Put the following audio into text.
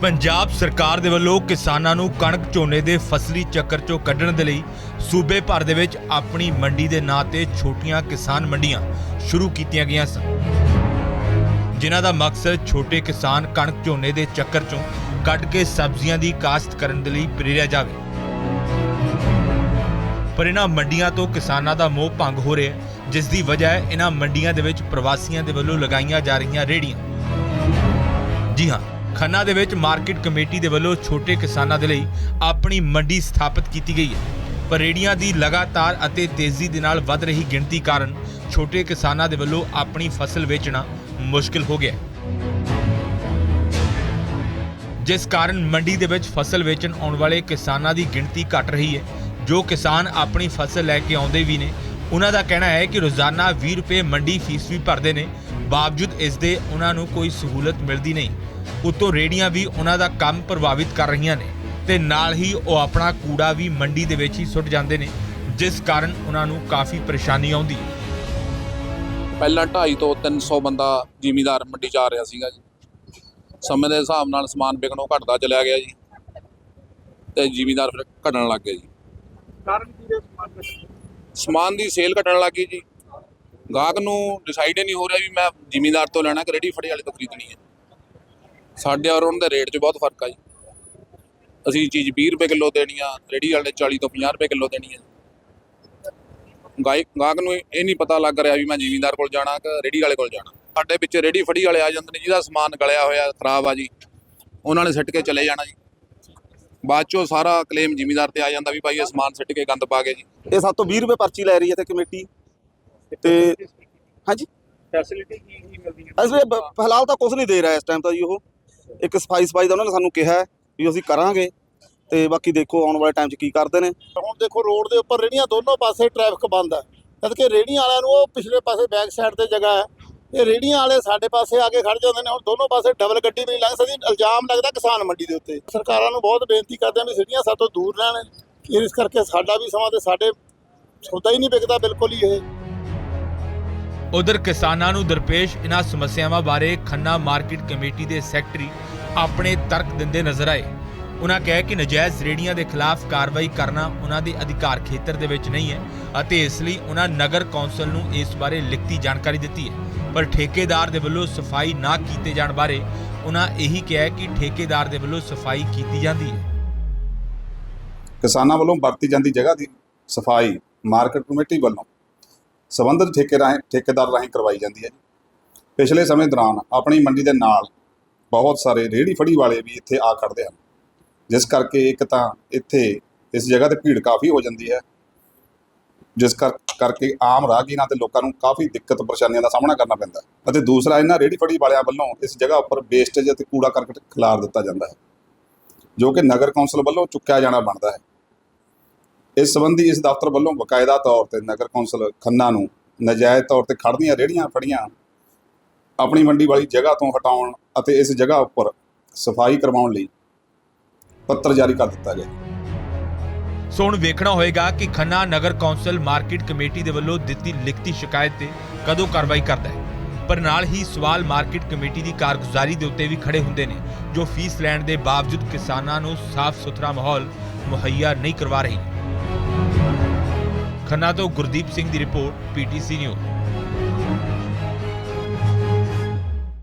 ਪੰਜਾਬ ਸਰਕਾਰ ਦੇ ਵੱਲੋਂ ਕਿਸਾਨਾਂ ਨੂੰ ਕਣਕ ਝੋਨੇ ਦੇ ਫਸਲੀ ਚੱਕਰ ਚੋਂ ਕੱਢਣ ਦੇ ਲਈ ਸੂਬੇ ਭਰ ਦੇ ਵਿੱਚ ਆਪਣੀ ਮੰਡੀ ਦੇ ਨਾਂ ਤੇ ਛੋਟੀਆਂ ਕਿਸਾਨ ਮੰਡੀਆਂ ਸ਼ੁਰੂ ਕੀਤੀਆਂ ਗਈਆਂ ਸਨ। ਜਿਨ੍ਹਾਂ ਦਾ ਮਕਸਦ ਛੋਟੇ ਕਿਸਾਨ ਕਣਕ ਝੋਨੇ ਦੇ ਚੱਕਰ ਚੋਂ ਕੱਢ ਕੇ ਸਬਜ਼ੀਆਂ ਦੀ ਕਾਸ਼ਤ ਕਰਨ ਦੇ ਲਈ ਪ੍ਰੇਰਿਆ ਜਾਵੇ। ਪਰ ਇਹਨਾਂ ਮੰਡੀਆਂ ਤੋਂ ਕਿਸਾਨਾਂ ਦਾ ਮੋਹ ਭੰਗ ਹੋ ਰਿਹਾ ਜਿਸ ਦੀ ਵਜ੍ਹਾ ਹੈ ਇਹਨਾਂ ਮੰਡੀਆਂ ਦੇ ਵਿੱਚ ਪ੍ਰਵਾਸੀਆਂ ਦੇ ਵੱਲੋਂ ਲਗਾਈਆਂ ਜਾ ਰਹੀਆਂ ਰੇਹੜੀਆਂ। ਜੀ ਹਾਂ ਖੰਨਾ ਦੇ ਵਿੱਚ ਮਾਰਕੀਟ ਕਮੇਟੀ ਦੇ ਵੱਲੋਂ ਛੋਟੇ ਕਿਸਾਨਾਂ ਦੇ ਲਈ ਆਪਣੀ ਮੰਡੀ ਸਥਾਪਿਤ ਕੀਤੀ ਗਈ ਹੈ। ਪਰ ਰੇਹੜੀਆਂ ਦੀ ਲਗਾਤਾਰ ਅਤੇ ਤੇਜ਼ੀ ਦੇ ਨਾਲ ਵੱਧ ਰਹੀ ਗਿਣਤੀ ਕਾਰਨ ਛੋਟੇ ਕਿਸਾਨਾਂ ਦੇ ਵੱਲੋਂ ਆਪਣੀ ਫਸਲ ਵੇਚਣਾ ਮੁਸ਼ਕਲ ਹੋ ਗਿਆ ਜਿਸ ਕਾਰਨ ਮੰਡੀ ਦੇ ਵਿੱਚ ਫਸਲ ਵੇਚਣ ਆਉਣ ਵਾਲੇ ਕਿਸਾਨਾਂ ਦੀ ਗਿਣਤੀ ਘਟ ਰਹੀ ਹੈ। ਜੋ ਕਿਸਾਨ ਆਪਣੀ ਫਸਲ ਲੈ ਕੇ ਆਉਂਦੇ ਵੀ ਨੇ, ਉਹਨਾਂ ਦਾ ਕਹਿਣਾ ਹੈ ਕਿ ਰੋਜ਼ਾਨਾ 20 ਰੁਪਏ ਮੰਡੀ ਫੀਸ ਵੀ ਭਰਦੇ ਨੇ। ਬਾਵਜੂਦ ਇਸ ਦੇ ਉਹਨਾਂ ਨੂੰ ਕੋਈ ਸਹੂਲਤ ਮਿਲਦੀ ਨਹੀਂ। ਉਤੋਂ ਰੇੜੀਆਂ ਵੀ ਉਹਨਾਂ ਦਾ ਕੰਮ ਪ੍ਰਭਾਵਿਤ ਕਰ ਰਹੀਆਂ ਨੇ ਤੇ ਨਾਲ ਹੀ ਉਹ ਆਪਣਾ ਕੂੜਾ ਵੀ ਮੰਡੀ ਦੇ ਵਿੱਚ ਹੀ ਸੁੱਟ ਜਾਂਦੇ ਨੇ ਜਿਸ ਕਾਰਨ ਉਹਨਾਂ ਨੂੰ ਕਾਫੀ ਪਰੇਸ਼ਾਨੀ ਆਉਂਦੀ ਹੈ। ਪਹਿਲਾਂ 250 ਤੋਂ 300 ਬੰਦਾ ਜ਼ਿਮੀਦਾਰ ਮੰਡੀ 'ਚ ਆ ਰਿਹਾ ਸੀਗਾ ਜੀ। ਸਮੇਂ ਦੇ ਹਿਸਾਬ ਨਾਲ ਸਮਾਨ ਵਿਕਣੋਂ ਘਟਦਾ ਚਲਿਆ ਗਿਆ ਜੀ ਤੇ ਜ਼ਿਮੀਦਾਰ ਫਿਰ ਘਟਣ ਲੱਗ ਗਏ ਜੀ। ਕਾਰਨ ਕੀ ਹੈ ਸਮਾਨ ਦਾ? ਸਮਾਨ ਦੀ ਸੇਲ ਘਟਣ ਲੱਗ ਗਈ ਜੀ। ਗਾਹਕ ਨੂੰ ਡਿਸਾਈਡ ਹੀ ਨਹੀਂ ਹੋ ਰਿਹਾ ਵੀ ਮੈਂ ਜ਼ਿਮੀਦਾਰ ਤੋਂ ਲੈਣਾ ਕਿ ਰੇੜੀ ਫੜੀ ਵਾਲੇ ਤੋਂ ਖਰੀਦਣੀ ਹੈ। ਸਾਡੇ ਔਰ ਉਹਨਾਂ ਦੇ ਰੇਟ 'ਚ ਬਹੁਤ ਫ਼ਰਕ ਆ ਜੀ। ਅਸੀਂ ਚੀਜ਼ 20 ਰੁਪਏ ਕਿਲੋ ਦੇਣੀ ਆ ਰੇੜੀ ਵਾਲੇ 40 ਤੋਂ 50 ਰੁਪਏ ਕਿਲੋ ਦੇਣੀ ਹੈ ਗਾਹਕ ਗਾਹਕ ਨੂੰ ਇਹ ਨਹੀਂ ਪਤਾ ਲੱਗ ਰਿਹਾ ਵੀ ਮੈਂ ਜ਼ਿਮੀਂਦਾਰ ਕੋਲ ਜਾਣਾ ਕਿ ਰੇੜੀ ਵਾਲੇ ਕੋਲ ਜਾਣਾ। ਸਾਡੇ ਵਿੱਚ ਰੇੜੀ ਫੜੀ ਵਾਲੇ ਆ ਜਾਂਦੇ ਨੇ ਜਿਹਦਾ ਸਮਾਨ ਗਲਿਆ ਹੋਇਆ ਖਰਾਬ ਆ ਜੀ। ਉਹਨਾਂ ਨੇ ਸਿੱਟ ਕੇ ਚਲੇ ਜਾਣਾ ਜੀ। ਬਾਅਦ ਚੋਂ ਸਾਰਾ ਕਲੇਮ ਜ਼ਿਮੀਂਦਾਰ ਤੇ ਆ ਜਾਂਦਾ ਵੀ ਭਾਈ ਇਹ ਸਮਾਨ ਸਿੱਟ ਕੇ ਗੰਦ ਪਾ ਗਏ ਜੀ। ਇਹ ਸਭ ਤੋਂ 20 ਰੁਪਏ ਪਰਚੀ ਲੈ ਰਹੀ ਹੈ ਤੇ ਕਮੇਟੀ। ਤੇ ਹਾਂਜੀ ਫੈਸਿਲਿਟੀ ਕੀ ਕੀ ਮਿਲਦੀ ਹੈ? ਅਸੀਂ ਬ- ਫਿਲਹਾਲ ਤਾਂ ਕੁਝ ਨਹੀਂ ਦੇ ਰਿਹਾ ਇਸ ਟਾਈਮ ਤਾਂ ਜੀ ਉਹ। ਇੱਕ ਸਫ਼ਾਈ ਸਫ਼ਾਈ ਦਾ ਉਹਨਾਂ ਨੇ ਸਾਨੂੰ ਕਿਹਾ ਹੈ ਵੀ ਅਸੀਂ ਕਰਾਂਗੇ ਤੇ ਬਾਕੀ ਦੇਖੋ ਆਉਣ ਵਾਲੇ ਟਾਈਮ 'ਚ ਕੀ ਕਰਦੇ ਨੇ। ਹੁਣ ਦੇਖੋ ਰੋਡ ਦੇ ਉੱਪਰ ਰੇੜੀਆਂ ਦੋਨੋਂ ਪਾਸੇ ਟ੍ਰੈਫਿਕ ਬੰਦ ਹੈ। ਜਦ ਕਿ ਰੇੜੀਆਂ ਵਾਲਿਆਂ ਨੂੰ ਉਹ ਪਿਛਲੇ ਪਾਸੇ ਬੈਕ ਸਾਈਡ ਤੇ ਜਗ੍ਹਾ ਹੈ। ਇਹ ਰੇੜੀਆਂ ਵਾਲੇ ਸਾਡੇ ਪਾਸੇ ਆ ਕੇ ਖੜ ਜਾਂਦੇ ਨੇ। ਹੁਣ ਦੋਨੋਂ ਪਾਸੇ ਡਬਲ ਗੱਡੀ ਨਹੀਂ ਲੰਘ ਸਕਦੀ। ਇਲਜ਼ਾਮ ਲੱਗਦਾ ਕਿਸਾਨ ਮੰਡੀ ਦੇ ਉੱਤੇ। ਸਰਕਾਰਾਂ ਨੂੰ ਬਹੁਤ ਬੇਨਤੀ ਕਰਦੇ ਆ ਵੀ ਸਿਟੀਆਂ ਸਾਤੋਂ ਦੂਰ ਰਹਿਣ। ਇਸ ਕਰਕੇ ਸਾਡਾ ਵੀ ਸਮਾਂ ਤੇ ਸਾਡੇ ਸੌਦਾ ਹੀ ਨਹੀਂ ਵਿਕਦਾ ਬਿਲਕੁਲ ਹੀ ਇਹ। ਉਧਰ ਕਿਸਾਨਾਂ ਨੂੰ ਦਰਪੇਸ਼ ਇਹਨਾਂ ਸਮੱਸਿਆਵਾਂ ਬਾਰੇ ਖੰਨਾ ਮਾਰਕੀਟ ਕਮੇਟੀ ਦੇ ਸੈਕਟਰੀ ਆਪਣੇ ਤਰਕ ਦਿੰਦੇ ਨਜ਼ਰ ਆਏ। ਉਹਨਾਂ ਕਿਹਾ ਕਿ ਨਜਾਇਜ਼ ਰੇੜੀਆਂ ਦੇ ਖਿਲਾਫ ਕਾਰਵਾਈ ਕਰਨਾ ਉਹਨਾਂ ਦੇ ਅਧਿਕਾਰ ਖੇਤਰ ਦੇ ਵਿੱਚ ਨਹੀਂ ਹੈ ਅਤੇ ਇਸ ਲਈ ਉਹਨਾਂ ਨਗਰ ਕੌਂਸਲ ਨੂੰ ਇਸ ਬਾਰੇ ਲਿਖਤੀ ਜਾਣਕਾਰੀ ਦਿੱਤੀ ਹੈ। ਪਰ ਠੇਕੇਦਾਰ ਦੇ ਵੱਲੋਂ ਸਫ਼ਾਈ ਨਾ ਕੀਤੇ ਜਾਣ ਬਾਰੇ ਉਹਨਾਂ ਇਹੀ ਕਿਹਾ ਕਿ ਠੇਕੇਦਾਰ ਦੇ ਵੱਲੋਂ ਸਫ਼ਾਈ ਕੀਤੀ ਜਾਂਦੀ ਹੈ। ਕਿਸਾਨਾਂ ਵੱਲੋਂ ਵਰਤੀ ਜਾਂਦੀ ਜਗ੍ਹਾ ਦੀ ਸਫ਼ਾਈ ਮਾਰਕੀਟ ਕਮੇਟੀ ਵੱਲੋਂ ਸਬੰਧਤ ਠੇਕੇ ਰਾਹੀਂ ਠੇਕੇਦਾਰ ਰਾਹੀਂ ਕਰਵਾਈ ਜਾਂਦੀ ਹੈ ਜੀ। ਪਿਛਲੇ ਸਮੇਂ ਦੌਰਾਨ ਆਪਣੀ ਮੰਡੀ ਦੇ ਨਾਲ ਬਹੁਤ ਸਾਰੇ ਰੇਹੜੀ ਫੜੀ ਵਾਲੇ ਵੀ ਇੱਥੇ ਆ ਖੜਦੇ ਹਨ। ਜਿਸ ਕਰਕੇ ਇੱਕ ਤਾਂ ਇੱਥੇ ਇਸ ਜਗ੍ਹਾ ਤੇ ਭੀੜ ਕਾਫੀ ਹੋ ਜਾਂਦੀ ਹੈ। ਜਿਸ ਕਰ ਕਰਕੇ ਆਮ ਰਾਹਗੀਰਾਂ ਤੇ ਲੋਕਾਂ ਨੂੰ ਕਾਫੀ ਦਿੱਕਤ ਪਰੇਸ਼ਾਨੀਆਂ ਦਾ ਸਾਹਮਣਾ ਕਰਨਾ ਪੈਂਦਾ ਹੈ ਅਤੇ ਦੂਸਰਾ ਇਹਨਾਂ ਰੇਹੜੀ ਫੜੀ ਵਾਲਿਆਂ ਵੱਲੋਂ ਇਸ ਜਗ੍ਹਾ ਉੱਪਰ ਵੇਸਟੇਜ ਅਤੇ ਕੂੜਾ ਕਰਕਟ ਖਿਲਾਰ ਦਿੱਤਾ ਜਾਂਦਾ ਹੈ, ਜੋ ਕਿ ਨਗਰ ਕੌਂਸਲ ਵੱਲੋਂ ਚੁੱਕਿਆ ਜਾਣਾ ਬਣਦਾ ਹੈ। ਇਸ ਸੰਬੰਧੀ ਇਸ ਦਫ਼ਤਰ ਵੱਲੋਂ ਬਕਾਇਦਾ ਤੌਰ ਤੇ ਨਗਰ ਕੌਂਸਲ ਖੰਨਾ ਨੂੰ ਨਜਾਇਜ਼ ਤੌਰ ਤੇ ਖੜਦੀਆਂ ਰੇਹੜੀਆਂ ਫੜੀਆਂ, ਆਪਣੀ ਮੰਡੀ ਵਾਲੀ ਜਗ੍ਹਾ ਤੋਂ ਹਟਾਉਣ ਅਤੇ ਇਸ ਜਗ੍ਹਾ ਉੱਪਰ ਸਫ਼ਾਈ ਕਰਵਾਉਣ ਲਈ ਪੱਤਰ ਜਾਰੀ ਕਰ ਦਿੱਤਾ ਗਿਆ। ਸੋ ਹੁਣ ਵੇਖਣਾ ਹੋਏਗਾ ਕਿ ਖੰਨਾ ਨਗਰ ਕੌਂਸਲ ਮਾਰਕੀਟ ਕਮੇਟੀ ਦੇ ਵੱਲੋਂ ਦਿੱਤੀ ਲਿਖਤੀ ਸ਼ਿਕਾਇਤ ਤੇ ਕਦੋਂ ਕਾਰਵਾਈ ਕਰਦਾ ਹੈ। ਪਰ ਨਾਲ ਹੀ ਸਵਾਲ ਮਾਰਕੀਟ ਕਮੇਟੀ ਦੀ ਕਾਰਗੁਜ਼ਾਰੀ ਦੇ ਉੱਤੇ ਵੀ ਖੜੇ ਹੁੰਦੇ ਨੇ, ਜੋ ਫੀਸ ਲੈਣ ਦੇ ਬਾਵਜੂਦ ਕਿਸਾਨਾਂ ਨੂੰ ਸਾਫ਼ ਸੁਥਰਾ ਮਾਹੌਲ ਮੁਹੱਈਆ ਨਹੀਂ ਕਰਵਾ ਰਹੀ। ਖੰਨਾ ਤੋਂ ਗੁਰਦੀਪ ਸਿੰਘ ਦੀ ਰਿਪੋਰਟ ਪੀਟੀਸੀ ਨਿਊਜ਼।